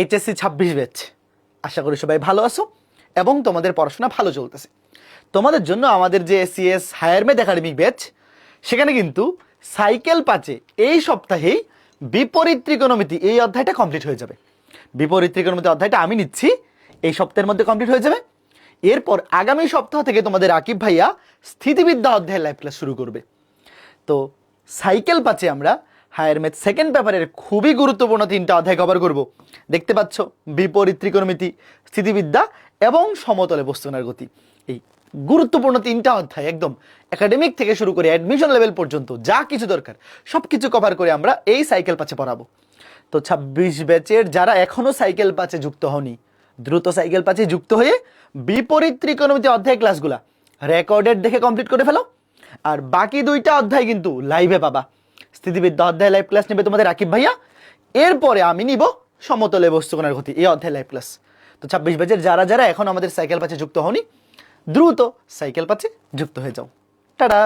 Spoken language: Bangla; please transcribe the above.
এইচএসসি ছাব্বিশ ব্যাচ আশা করি সবাই ভালো আছো এবং তোমাদের পড়াশোনা ভালো চলতেছে। তোমাদের জন্য আমাদের যে CS higher math academic batch সেখানে কিন্তু সাইকেল পাচে এই সপ্তাহেই বিপরীত ত্রিকোণমিতি এই অধ্যায়টা কমপ্লিট হয়ে যাবে। বিপরীত ত্রিকোণমিতি অধ্যায়টা আমি নিচ্ছি, এই সপ্তাহের মধ্যে কমপ্লিট হয়ে যাবে। এরপর আগামী সপ্তাহ থেকে তোমাদের আকিব ভাইয়া স্থিতিবিদ্যা অধ্যায়ের লাইভ ক্লাস শুরু করবে। তো সাইকেল পাচে আমরা হায়ার ম্যাথ সেকেন্ড পেপারের খুবই গুরুত্বপূর্ণ তিনটা অধ্যায় কভার করব। দেখতে পাচ্ছ বিপরীত ত্রিকোণমিতি, স্থিতিবিদ্যা এবং সমতলে বস্তুনার গতি। এই গুরুত্বপূর্ণ তিনটা অধ্যায় একদম একাডেমিক থেকে শুরু করে অ্যাডমিশন লেভেল পর্যন্ত যা কিছু দরকার সব কিছু কভার করে আমরা এই সাইকেল পাচ্ছে পড়াবো। তো ছাব্বিশ ব্যাচের যারা এখনও সাইকেল পাচে যুক্ত হওনি দ্রুত সাইকেল পাচে যুক্ত হয়ে বিপরীত ত্রিকোণমিতি অধ্যায় ক্লাসগুলা রেকর্ডেড দেখে কমপ্লিট করে ফেলো। আর বাকি দুইটা অধ্যায় কিন্তু লাইভে পাবা। স্থিতিবিদ্যা অধ্যায় লাইভ ক্লাস নেবে তোমাদের রাকিব ভাইয়া। এরপরে আমি নিব সমতলে বস্তুকোণার গতি, এই অধ্যায় লাইভ ক্লাস তো ছাব্বিশ ব্যাচের যারা যারা এখন আমাদের সাইকেল পাচ্ছে যুক্ত হওনি, দ্রুত সাইকেল পাচ্ছে যুক্ত হয়ে যাও। টাটা!